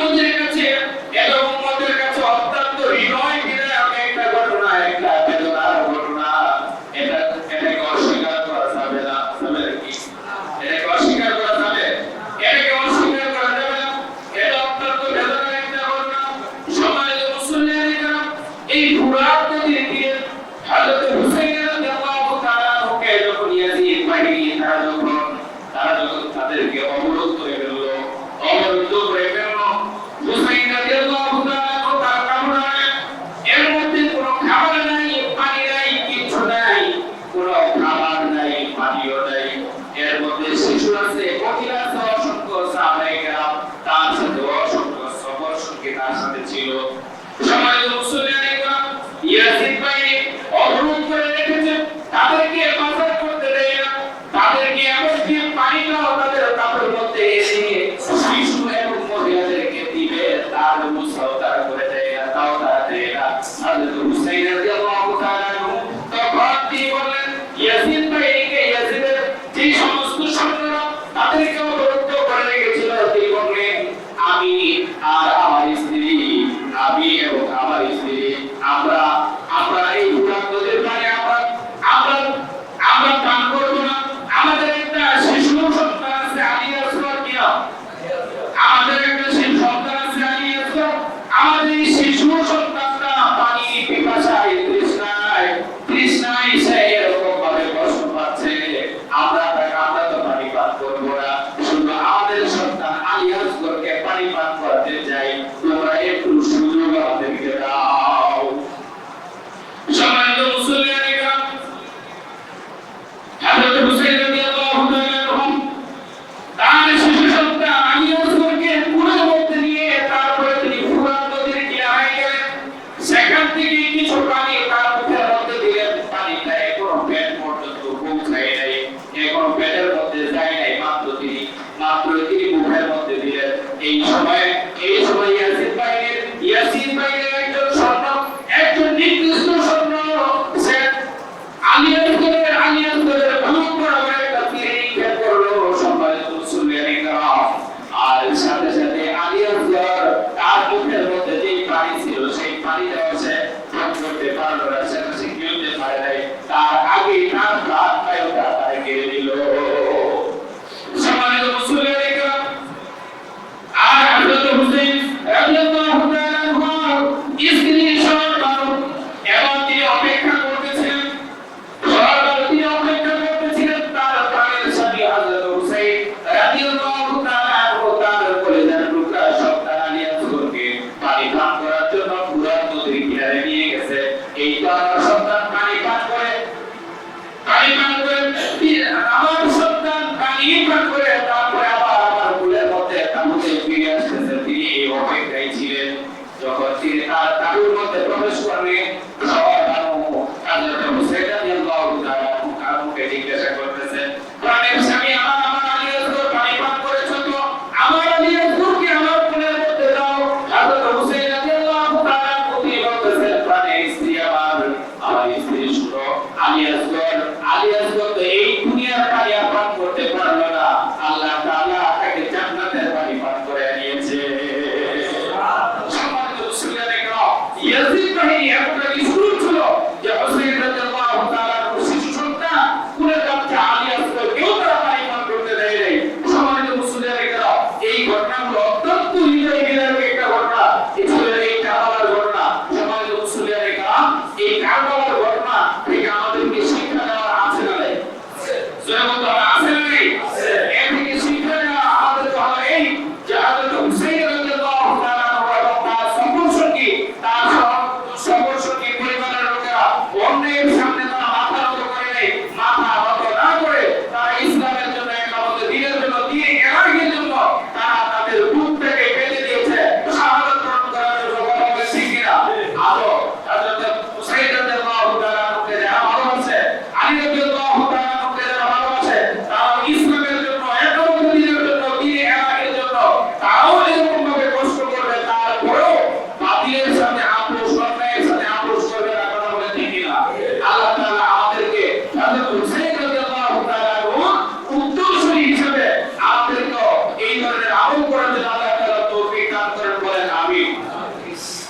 আমাদের এইটা সন্তান কানে পান করে। কানে পান করে আমার সন্তান কানে পান করে, তারপরে আবার আমার ভুলের তিনি এই অপেক্ষায় ছিলেন। যখন Aliás, agora, aliás, agora,